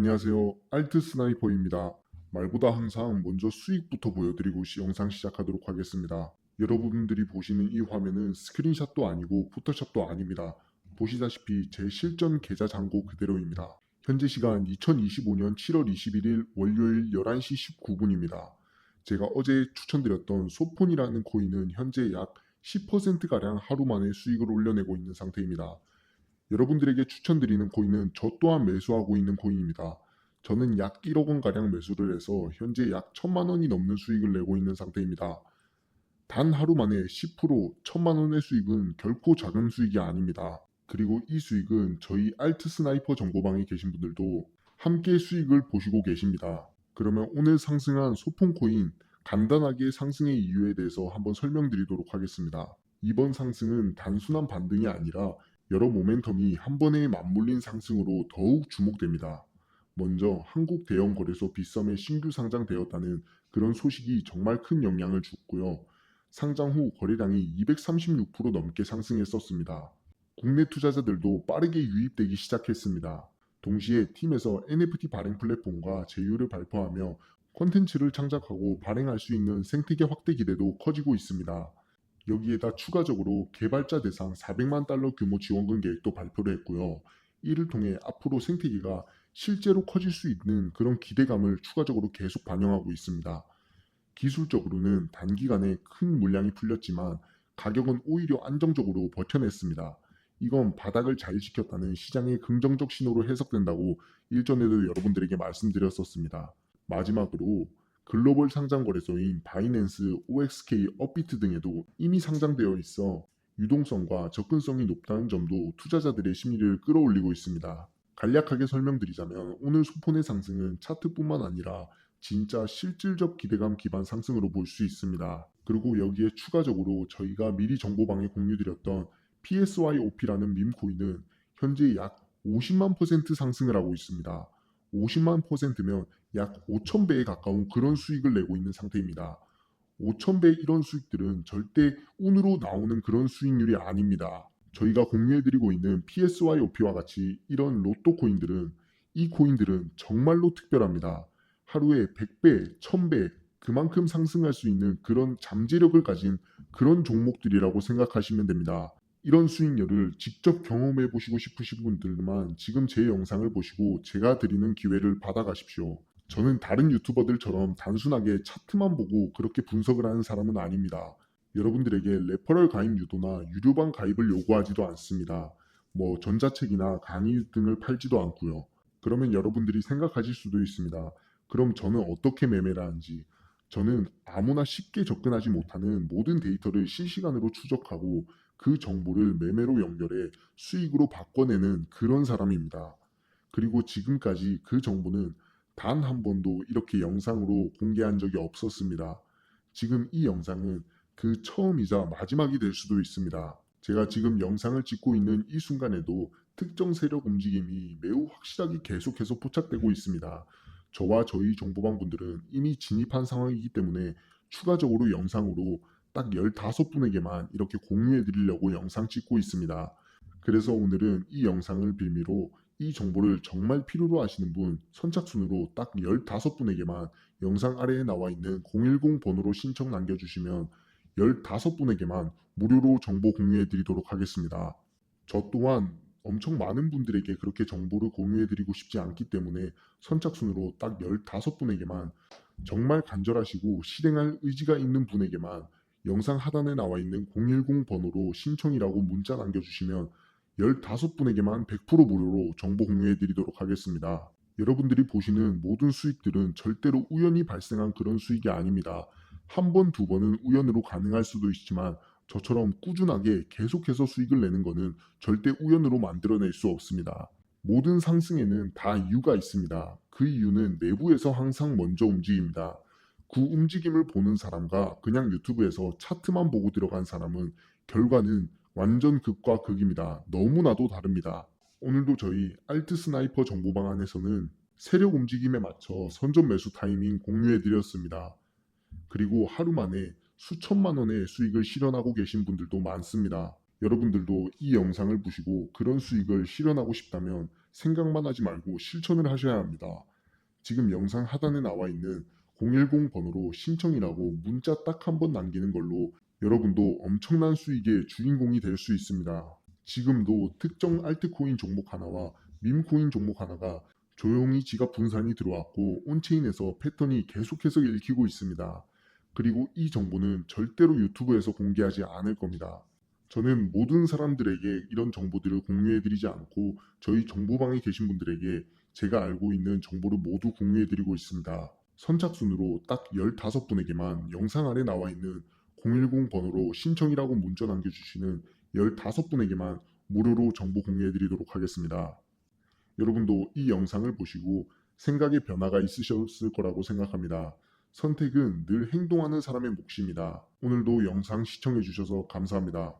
안녕하세요. 알트 스나이퍼입니다. 말보다 항상 먼저 수익부터 보여드리고 시- 영상 시작하도록 하겠습니다. 여러분들이 보시는 이 화면은 스크린샷도 아니고 포토샵도 아닙니다. 보시다시피 제 실전 계좌 잔고 그대로입니다. 현재 시간 2025년 7월 21일 월요일 11시 19분입니다. 제가 어제 추천드렸던 소폰이라는 코인은 현재 약 10%가량 하루 만에 수익을 올려내고 있는 상태입니다. 여러분들에게 추천드리는 코인은 저 또한 매수하고 있는 코인입니다. 저는 약 1억 원가량 매수를 해서 현재 약 1천만 원이 넘는 수익을 내고 있는 상태입니다. 단 하루 만에 10% 1천만 원의 수익은 결코 작은 수익이 아닙니다. 그리고 이 수익은 저희 알트 스나이퍼 정보방에 계신 분들도 함께 수익을 보시고 계십니다. 그러면 오늘 상승한 소폰 코인 간단하게 상승의 이유에 대해서 한번 설명드리도록 하겠습니다. 이번 상승은 단순한 반등이 아니라 여러 모멘텀이 한 번에 맞물린 상승으로 더욱 주목됩니다. 먼저 한국 대형 거래소 빗썸에 신규 상장되었다는 그런 소식이 정말 큰 영향을 줬고요. 상장 후 거래량이 236% 넘게 상승했었습니다. 국내 투자자들도 빠르게 유입되기 시작했습니다. 동시에 팀에서 NFT 발행 플랫폼과 제휴를 발표하며 콘텐츠를 창작하고 발행할 수 있는 생태계 확대 기대도 커지고 있습니다. 여기에다 추가적으로 개발자 대상 400만 달러 규모 지원금 계획도 발표를 했고요. 이를 통해 앞으로 생태계가 실제로 커질 수 있는 그런 기대감을 추가적으로 계속 반영하고 있습니다. 기술적으로는 단기간에 큰 물량이 풀렸지만 가격은 오히려 안정적으로 버텨냈습니다. 이건 바닥을 잘 지켰다는 시장의 긍정적 신호로 해석된다고 일전에도 여러분들에게 말씀드렸었습니다. 마지막으로 글로벌 상장 거래소인 바이낸스, OXK, 업비트 등에도 이미 상장되어 있어 유동성과 접근성이 높다는 점도 투자자들의 심리를 끌어올리고 있습니다. 간략하게 설명드리자면 오늘 소폰의 상승은 차트뿐만 아니라 진짜 실질적 기대감 기반 상승으로 볼 수 있습니다. 그리고 여기에 추가적으로 저희가 미리 정보방에 공유드렸던 PSYOP라는 밈 코인은 현재 약 50만 퍼센트 상승을 하고 있습니다. 50만 퍼센트면 약 5,000배에 가까운 그런 수익을 내고 있는 상태입니다. 5,000배 이런 수익들은 절대 운으로 나오는 그런 수익률이 아닙니다. 저희가 공유해드리고 있는 PSYOP와 같이 이런 로또 코인들은 이 코인들은 정말로 특별합니다. 하루에 100배, 1000배 그만큼 상승할 수 있는 그런 잠재력을 가진 그런 종목들이라고 생각하시면 됩니다. 이런 수익률을 직접 경험해 보시고 싶으신 분들만 지금 제 영상을 보시고 제가 드리는 기회를 받아가십시오. 저는 다른 유튜버들처럼 단순하게 차트만 보고 그렇게 분석을 하는 사람은 아닙니다. 여러분들에게 레퍼럴 가입 유도나 유료방 가입을 요구하지도 않습니다. 뭐 전자책이나 강의 등을 팔지도 않고요. 그러면 여러분들이 생각하실 수도 있습니다. 그럼 저는 어떻게 매매를 하는지 저는 아무나 쉽게 접근하지 못하는 모든 데이터를 실시간으로 추적하고 그 정보를 매매로 연결해 수익으로 바꿔내는 그런 사람입니다. 그리고 지금까지 그 정보는 단 한 번도 이렇게 영상으로 공개한 적이 없었습니다. 지금 이 영상은 그 처음이자 마지막이 될 수도 있습니다. 제가 지금 영상을 찍고 있는 이 순간에도 특정 세력 움직임이 매우 확실하게 계속해서 포착되고 있습니다. 저와 저희 정보방 분들은 이미 진입한 상황이기 때문에 추가적으로 영상으로 딱 15분에게만 이렇게 공유해 드리려고 영상 찍고 있습니다. 그래서 오늘은 이 영상을 빌미로 이 정보를 정말 필요로 하시는 분 선착순으로 딱 15분에게만 영상 아래에 나와 있는 010 번호로 신청 남겨주시면 15분에게만 무료로 정보 공유해 드리도록 하겠습니다. 저 또한 엄청 많은 분들에게 그렇게 정보를 공유해 드리고 싶지 않기 때문에 선착순으로 딱 15분에게만 정말 간절하시고 실행할 의지가 있는 분에게만 영상 하단에 나와 있는 010 번호로 신청이라고 문자 남겨주시면 15분에게만 100% 무료로 정보 공유해 드리도록 하겠습니다. 여러분들이 보시는 모든 수익들은 절대로 우연히 발생한 그런 수익이 아닙니다. 한 번, 두 번은 우연으로 가능할 수도 있지만 저처럼 꾸준하게 계속해서 수익을 내는 것은 절대 우연으로 만들어낼 수 없습니다. 모든 상승에는 다 이유가 있습니다. 그 이유는 내부에서 항상 먼저 움직입니다. 그 움직임을 보는 사람과 그냥 유튜브에서 차트만 보고 들어간 사람은 결과는 완전 극과 극입니다. 너무나도 다릅니다. 오늘도 저희 알트 스나이퍼 정보방 안에서는 세력 움직임에 맞춰 선전 매수 타이밍 공유해 드렸습니다. 그리고 하루 만에 수천만 원의 수익을 실현하고 계신 분들도 많습니다. 여러분들도 이 영상을 보시고 그런 수익을 실현하고 싶다면 생각만 하지 말고 실천을 하셔야 합니다. 지금 영상 하단에 나와 있는 010 번호로 신청이라고 문자 딱 한 번 남기는 걸로 여러분도 엄청난 수익의 주인공이 될 수 있습니다. 지금도 특정 알트코인 종목 하나와 밈코인 종목 하나가 조용히 지갑 분산이 들어왔고 온체인에서 패턴이 계속해서 읽히고 있습니다. 그리고 이 정보는 절대로 유튜브에서 공개하지 않을 겁니다. 저는 모든 사람들에게 이런 정보들을 공유해드리지 않고 저희 정보방에 계신 분들에게 제가 알고 있는 정보를 모두 공유해드리고 있습니다. 선착순으로 딱 15분에게만 영상 아래 나와 있는 010 번호로 신청이라고 문자 남겨주시는 15분에게만 무료로 정보 공유해드리도록 하겠습니다. 여러분도 이 영상을 보시고 생각의 변화가 있으셨을 거라고 생각합니다. 선택은 늘 행동하는 사람의 몫입니다. 오늘도 영상 시청해주셔서 감사합니다.